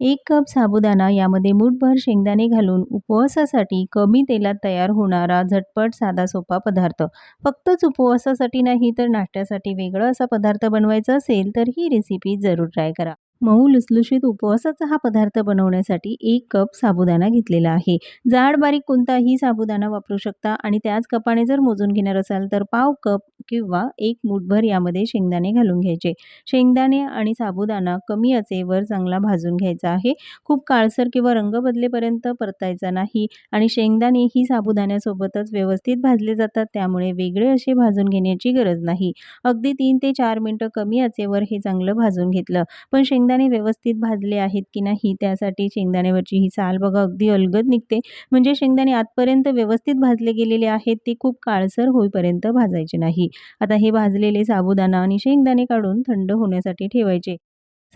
एक कप साबुदाणा यामध्ये मूठभर शेंगदाणे घालून उपवासासाठी कमी तेलात तयार होणारा झटपट साधा सोपा पदार्थ. फक्तच उपवासासाठी नाही तर नाश्त्यासाठी वेगळा असा पदार्थ बनवायचा असेल तर ही रेसिपी जरूर ट्राय करा. मऊ लुसलुशीत उपवासाचा हा पदार्थ बनवण्यासाठी एक कप साबुदाणा घेतलेला आहे. जाड बारीक कोणताही साबुदाणा वापरू शकता आणि त्याच कपाने जर मोजून घेणार असाल तर पाव कप किंवा एक मुठभर यामध्ये शेंगदाणे घालून घ्यायचे. शेंगदाणे आणि साबुदाणा कमी आचेवर चांगला भाजून घ्यायचा आहे. खूप काळसर किंवा रंग बदलेपर्यंत परतायचा नाही आणि शेंगदाणे ही साबुदाण्यासोबतच व्यवस्थित भाजले जातात त्यामुळे वेगळे असे भाजून घेण्याची गरज नाही. अगदी तीन ते चार मिनटं कमी असेवर हे चांगलं भाजून घेतलं. पण शेंगदाणे व्यवस्थित भाजले आहेत की नाही त्यासाठी शेंगदाण्यावरची ही साल बघा अगदी अलगद निघते. म्हणजे शेंगदाणे आतपर्यंत व्यवस्थित भाजले गेलेले आहेत ते खूप काळसर होईपर्यंत भाजायचे नाही. आता हे भाजलेले साबुदाणा आणि शेंगदाणे काढून थंड होण्यासाठी ठेवायचे.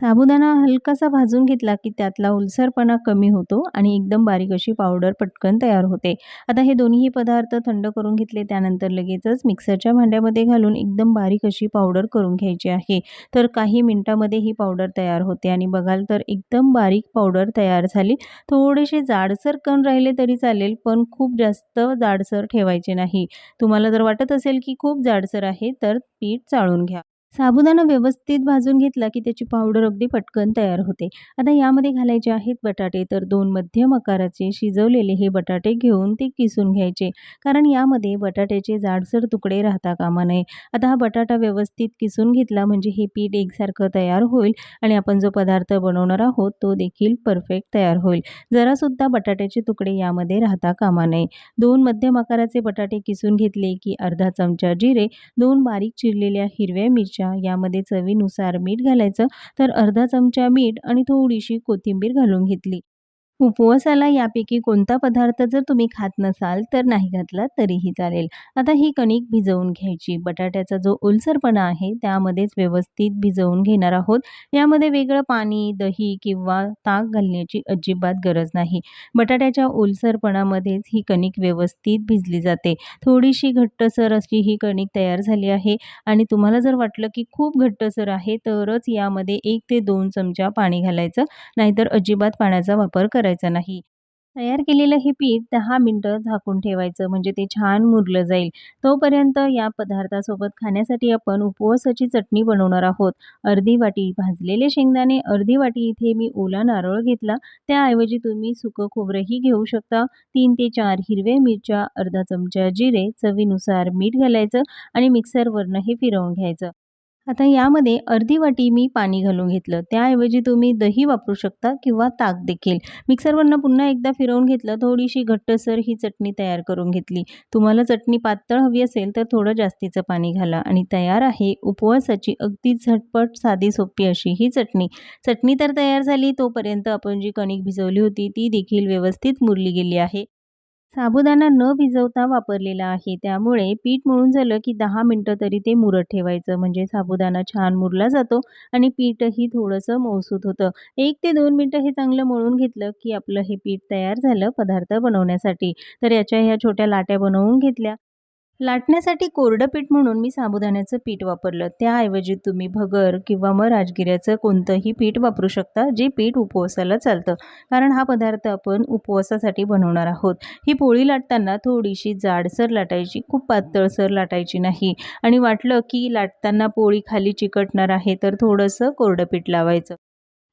साबुदाणा हलकासा भाजून घेतला की त्यातला उलसरपणा कमी होतो आणि एकदम बारीक अशी पावडर पटकन तयार होते. आता हे दोन्ही पदार्थ थंड करून घेतले त्यानंतर लगेचच मिक्सरच्या भांड्यामध्ये घालून एकदम बारीक अशी पावडर करून घ्यायची आहे. तर काही मिनटामध्ये ही पावडर तयार होते आणि बघाल तर एकदम बारीक पावडर तयार झाली. थोडेसे जाडसर कण राहिले तरी चालेल पण खूप जास्त जाडसर ठेवायचे नाही. तुम्हाला जर वाटत असेल की खूप जाडसर आहे तर पीठ चाळून घ्या. साबुदाणा व्यवस्थित भाजून घेतला की त्याची पावडर अगदी पटकन तयार होते. आता यामध्ये घालायचे आहेत बटाटे. तर दोन मध्यम आकाराचे शिजवलेले हे बटाटे घेऊन ते किसून घ्यायचे. कारण यामध्ये बटाट्याचे जाडसर तुकडे राहता कामा नये. आता हा बटाटा व्यवस्थित किसून घेतला म्हणजे हे पीठ एकसारखं तयार होईल आणि आपण जो पदार्थ बनवणार आहोत तो देखील परफेक्ट तयार होईल. जरासुद्धा बटाट्याचे तुकडे यामध्ये राहता कामा नये. दोन मध्यम आकाराचे बटाटे किसून घेतले की अर्धा चमचा जिरे दोन बारीक चिरलेल्या हिरव्या मिरच्या यामध्ये चवीनुसार मीठ घालायचं. तर अर्धा चमचा मीठ आणि थोडीशी कोथिंबीर घालून घेतली. उपवासाला यापैकी कोणता पदार्थ जर तुम्ही खात नसाल तर नाही घातला तरीही चालेल. आता ही कणिक भिजवून घ्यायची. बटाट्याचा जो ओलसरपणा आहे त्यामध्येच व्यवस्थित भिजवून घेणार आहोत. यामध्ये वेगळं पाणी दही किंवा ताक घालण्याची अजिबात गरज नाही. बटाट्याच्या ओलसरपणामध्येच ही कणिक व्यवस्थित भिजली जाते. थोडीशी घट्टसर अशी ही कणिक तयार झाली आहे आणि तुम्हाला जर वाटलं की खूप घट्टसर आहे तरच यामध्ये एक ते दोन चमचा पाणी घालायचं. नाहीतर अजिबात पाण्याचा वापर करायचा करायचं नाही. तयार केलेलं हे पीठ दहा मिनटं झाकून ठेवायचं म्हणजे ते छान मुरलं जाईल. तोपर्यंत या पदार्थासोबत खाण्यासाठी आपण उपवासाची चटणी बनवणार आहोत. अर्धी वाटी भाजलेले शेंगदाणे अर्धी वाटी इथे मी ओला नारळ घेतला. त्याऐवजी तुम्ही सुकं खोबरंही घेऊ शकता. तीन ते चार हिरव्या मिरच्या अर्धा चमचा जिरे चवीनुसार मीठ घालायचं आणि मिक्सरवरनं हे फिरवून घ्यायचं. आता यामध्ये अर्धी वाटी मी पाणी घालून घेतलं. त्याऐवजी तुम्ही दही वापरू शकता किंवा ताक देखील. मिक्सरवरनं पुन्हा एकदा फिरवून घेतलं थोडीशी घट्टसर ही चटणी तयार करून घेतली. तुम्हाला चटणी पातळ हवी असेल तर थोडं जास्तीचं पाणी घाला आणि तयार आहे. उपवासाची अगदी झटपट साधी सोपी अशी ही चटणी. चटणी तर तयार झाली तोपर्यंत आपण जी कणिक भिजवली होती ती देखील व्यवस्थित मुरली गेली आहे. साबुदाणा न भिजवता वापरलेला आहे. त्यामुळे पीठ मळून झालं की दहा मिनटं तरी ते मुरत ठेवायचं. म्हणजे साबुदाणा छान मुरला जातो आणि पीठही थोडंसं मौसूत होतं. एक ते दोन मिनटं हे चांगलं मळून घेतलं की आपलं हे पीठ तयार झालं पदार्थ बनवण्यासाठी. तर याच्या ह्या छोट्या लाट्या बनवून घेतल्या. लाटण्यासाठी कोरडं पीठ म्हणून मी साबुदाण्याचं पीठ वापरलं. त्याऐवजी तुम्ही भगर किंवा मग राजगिऱ्याचं कोणतंही पीठ वापरू शकता जे पीठ उपवासाला चालतं. कारण हा पदार्थ आपण उपवासासाठी बनवणार आहोत. ही पोळी लाटताना थोडीशी जाडसर लाटायची खूप पातळसर लाटायची नाही. आणि वाटलं की लाटताना पोळी खाली चिकटणार आहे तर थोडंसं कोरडं पीठ लावायचं.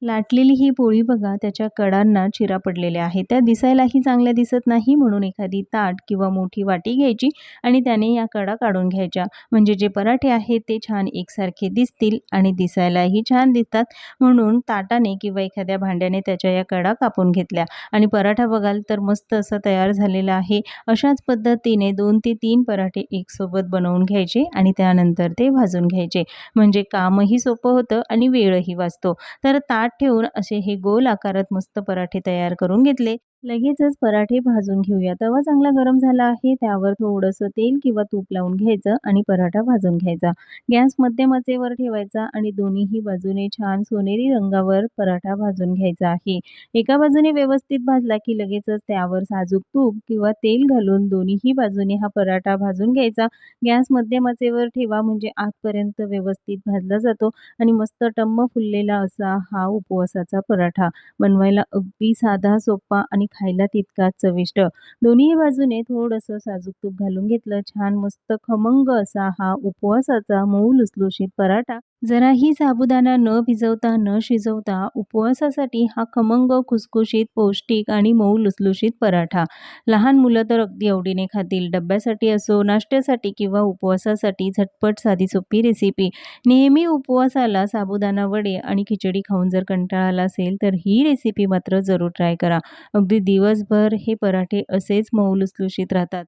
लाटलेली ही पोळी बघा त्याच्या कडांना चिरा पडलेल्या आहेत. त्या दिसायलाही चांगल्या दिसत नाही म्हणून एखादी ताट किंवा मोठी वाटी घ्यायची आणि त्याने या कडा काढून घ्यायच्या. म्हणजे जे पराठे आहेत ते छान एकसारखे दिसतील आणि दिसायलाही छान दिसतात. म्हणून ताटाने किंवा एखाद्या भांड्याने त्याच्या या कडा कापून घेतल्या. आणि पराठा बघाल तर मस्त असं तयार झालेला आहे. अशाच पद्धतीने दोन ते तीन पराठे एकसोबत बनवून घ्यायचे आणि त्यानंतर ते भाजून घ्यायचे. म्हणजे कामही सोपं होतं आणि वेळही वाचतो. तर ताट ठेवून असे हे गोल आकारात मस्त पराठे तयार करून घेतले. लगेचच पराठे भाजून घेऊया. तवा चांगला गरम झाला आहे. त्यावर थोडंसं तेल किंवा तूप लावून घ्यायचं आणि पराठा भाजून घ्यायचा. गॅस मध्यम आचेवर ठेवायचा आणि दोन्हीही बाजूने छान सोनेरी रंगावर पराठा भाजून घ्यायचा आहे. एका बाजूने व्यवस्थित भाजला की लगेचच त्यावर साजूक तूप किंवा तेल घालून दोन्हीही बाजूने हा पराठा भाजून घ्यायचा. गॅस मध्यम आचेवर ठेवा म्हणजे आतपर्यंत व्यवस्थित भाजला जातो आणि मस्त टम्म फुललेला असा हा उपवासाचा पराठा. बनवायला अगदी साधा, सोपा आणि खायला तितकाच चविष्ट. दोन्ही बाजूने थोडंसं साजूक तूप घालून घेतलं. छान मस्त खमंग असा हा उपवासाचा मऊ लुसलुशीत पराठा. जराही साबुदाणा न भिजवता, न शिजवता उपवासासाठी हा खमंग, खुसखुशीत, पौष्टिक आणि मऊ लुसलुशीत पराठा. लहान मुलं तर अगदी आवडीने खातील. डब्यासाठी असो, नाश्त्यासाठी किंवा उपवासासाठी झटपट साधी सोपी रेसिपी. नेहमी उपवासाला साबुदाणा वडे आणि खिचडी खाऊन जर कंटाळा आला असेल तर ही रेसिपी मात्र जरूर ट्राय करा. अगदी दिवसभर हे पराठे असेच मौलुसलुशीत राहतात.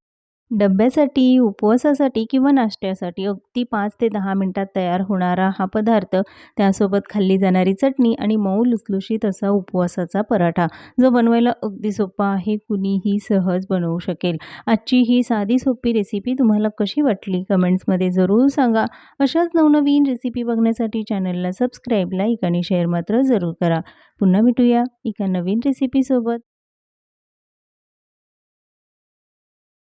डब्यासाठी, उपवासासाठी किंवा नाश्त्यासाठी अगदी पाच ते दहा मिनटात तयार होणारा हा पदार्थ, त्यासोबत खाल्ली जाणारी चटणी आणि मऊ लुसलुशीत असा उपवासाचा पराठा, जो बनवायला अगदी सोपा आहे. कुणीही सहज बनवू शकेल. आजची ही साधी सोपी रेसिपी तुम्हाला कशी वाटली? कमेंट्समध्ये जरूर सांगा. अशाच नवनवीन रेसिपी बघण्यासाठी चॅनलला सबस्क्राईब, लाईक आणि शेअर मात्र जरूर करा. पुन्हा भेटूया एका नवीन रेसिपीसोबत.